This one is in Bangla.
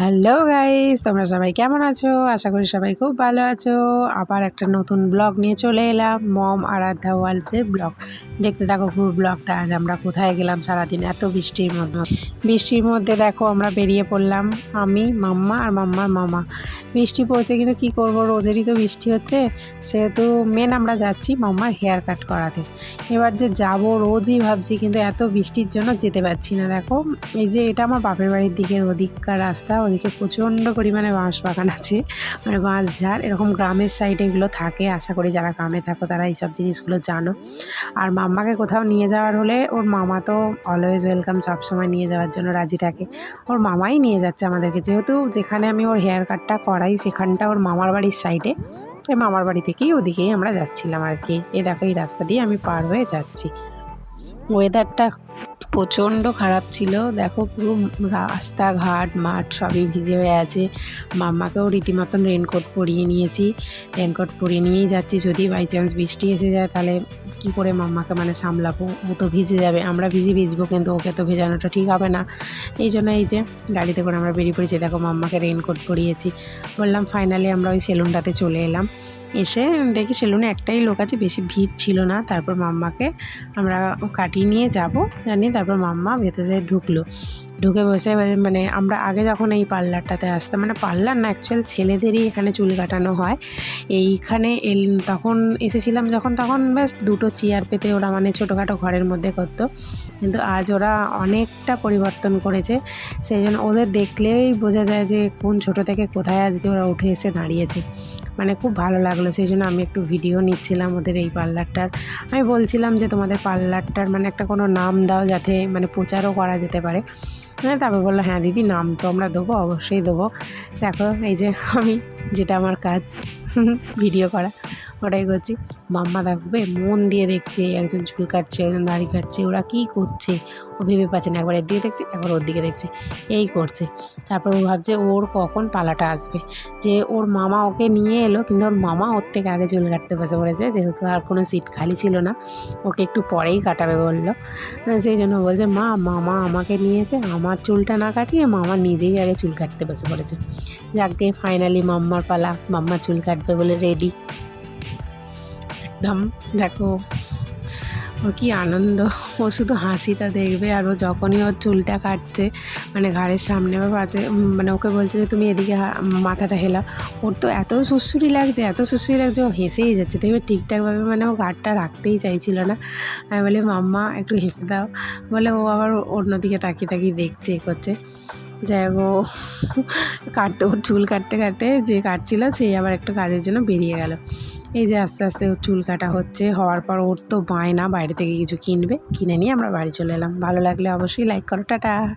হ্যালো গাইস তোমরা সবাই কেমন আছো? আশা করি সবাই খুব ভালো আছো। আবার একটা নতুন ব্লগ নিয়ে চলে এলাম, মম আরাধ্যা ওয়ার্লসের ব্লগ দেখতে দেখো পুরো ব্লগটা আজ আমরা কোথায় গেলাম সারাদিন এত বৃষ্টির মধ্যে। বৃষ্টির মধ্যে দেখো আমরা বেরিয়ে পড়লাম, আমি, মাম্মা আর মাম্মার মামা। বৃষ্টি পড়ছে, কিন্তু কি করব? রোজেরই তো বৃষ্টি হচ্ছে। সেহেতু মেন আমরা যাচ্ছি মাম্মার হেয়ার কাট করাতে। এবার যে যাব রোজই ভাবছি, কিন্তু এত বৃষ্টির জন্য যেতে পারছি না। দেখো, এই যে এটা আমার বাপের বাড়ির দিকের ওদিককার রাস্তা ওদিকে প্রচণ্ড পরিমাণে বাঁশ বাগান আছে মানে বাঁশ ঝাড়, এরকম গ্রামের সাইডে এগুলো থাকে, আশা করি যারা গ্রামে থাকো তারা এইসব জিনিসগুলো জানো। আর মাম্মাকে কোথাও নিয়ে যাওয়ার হলে ওর মামা তো অলওয়েজ ওয়েলকাম সবসময় নিয়ে যাওয়ার জন্য রাজি থাকে। ওর মামাই নিয়ে যাচ্ছে আমাদেরকে, যেহেতু যেখানে আমি ওর হেয়ার কাটটা করাই, সেখানটা ওর মামার বাড়ির সাইডে এই মামার বাড়ি থেকেই ওদিকেই আমরা যাচ্ছিলাম আর কি। এ দেখো, এই রাস্তা দিয়ে আমি পার হয়ে যাচ্ছি। ওয়েদারটা প্রচণ্ড খারাপ ছিল। দেখো পুরো রাস্তাঘাট, মাঠ সবই ভিজে হয়ে আছে। মাম্মাকেও রীতিমতন রেনকোট পরিয়ে নিয়েছি। রেনকোট পরিয়ে নিয়েই যাচ্ছি। যদি বাই চান্স বৃষ্টি এসে যায়, তাহলে কি করে মাম্মাকে মানে সামলাবো? ও তো ভিজে যাবে। আমরা ভিজে ভিজবো, কিন্তু ওকে তো ভেজানোটা ঠিক হবে না। এই জন্য এই যে গাড়িতে করে আমরা বেরিয়ে পড়েছি। দেখো মাম্মাকে রেনকোট পরিয়েছি। বললাম ফাইনালি আমরা ওই সেলুনটাতে চলে এলাম। এসে দেখি সেলুনে একটাই লোক আছে, বেশি ভিড় ছিল না। তারপর মাম্মাকে আমরা কাটিয়ে নিয়ে যাব জানি তারপর মাম্মা ভেতরে ঢুকলো। ঢুকে বসে মানে আমরা আগে যখন এই পার্লারটাতে আসতাম মানে পার্লার না অ্যাকচুয়াল ছেলেদেরই এখানে চুল কাটানো হয়। এইখানে এল, তখন এসেছিলাম যখন, তখন ব্যাস দুটো চেয়ার পেতে ওরা মানে ছোটোখাটো ঘরের মধ্যে করতো। কিন্তু আজ ওরা অনেকটা পরিবর্তন করেছে। সেই জন্য ওদের দেখলেই বোঝা যায় যে কোন ছোট থেকে কোথায় আজকে ওরা উঠে এসে দাঁড়িয়েছে। মানে খুব ভালো লাগল, সেই জন্য আমি একটু ভিডিও নিচ্ছিলাম ওদের এই পার্লারটার। আমি বলছিলাম যে তোমাদের পার্লারটার মানে একটা কোনো নাম দাও যাতে মানে প্রচারও করা যেতে পারে। হ্যাঁ তারপর বলল হ্যাঁ দিদি, নাম তো আমরা দেবো, অবশ্যই দেবো। দেখো, এই যে আমি যেটা আমার কাজ ভিডিও করা, ওটাই করছি। মাম্মা দেখবে, মন দিয়ে দেখছে, একজন চুল কাটছে, একজন দাড়ি কাটছে, ওরা কী করছে? ও ভেবে পাচ্ছে না, একবার এর দিকে দেখছে, একবার ওর দিকে দেখছে, এই করছে। তারপর ও ভাবছে, ওর কখন পালাটা আসবে? যে ওর মামা ওকে নিয়ে এলো, কিন্তু ওর মামা ওর থেকে আগে চুল কাটতে বসে পড়েছে, যেহেতু আর কোনো সিট খালি ছিল না। ওকে একটু পরেই কাটাবে বলল। সেই জন্য বলছে, মা, মামা আমাকে নিয়েছে আমার চুলটা না কাটিয়ে মামা নিজেই আগে চুল কাটতে বসে পড়েছে। যাকে ফাইনালি মাম্মার পালা, মাম্মা চুল কাটবে বলে রেডি একদম, দেখো ওর কি আনন্দ। ও শুধু হাসিটা দেখবে আর ও যখনই ওর চুলটা কাটছে মানে ঘাড়ের সামনে বা পাতে মানে ওকে বলছে যে তুমি এদিকে মাথাটা হেলা ওর তো এত সুসুরি লাগছে, এত সুসুরি লাগছে, ও হেসেই যাচ্ছে। দেখবে ঠিকঠাকভাবে মানে ও ঘাটটা রাখতেই চাইছিল না। আমি বলি, মাম্মা, একটু হেসে দাও। বলে ও আবার অন্যদিকে তাকিয়ে তাকিয়ে দেখছে, এ করছে। যাই গো কাটতে, ওর চুল কাটতে কাটতে যে কাটছিল সেই আবার একটা কাজের জন্য বেরিয়ে গেল। এই যে আস্তে আস্তে ওর চুল কাটা হচ্ছে, হওয়ার পর ওর তো বায় না বাইরে থেকে কিছু কিনবে, কিনে নিয়ে আমরা বাড়ি চলে এলাম। ভালো লাগলে অবশ্যই লাইক করো, টাটা।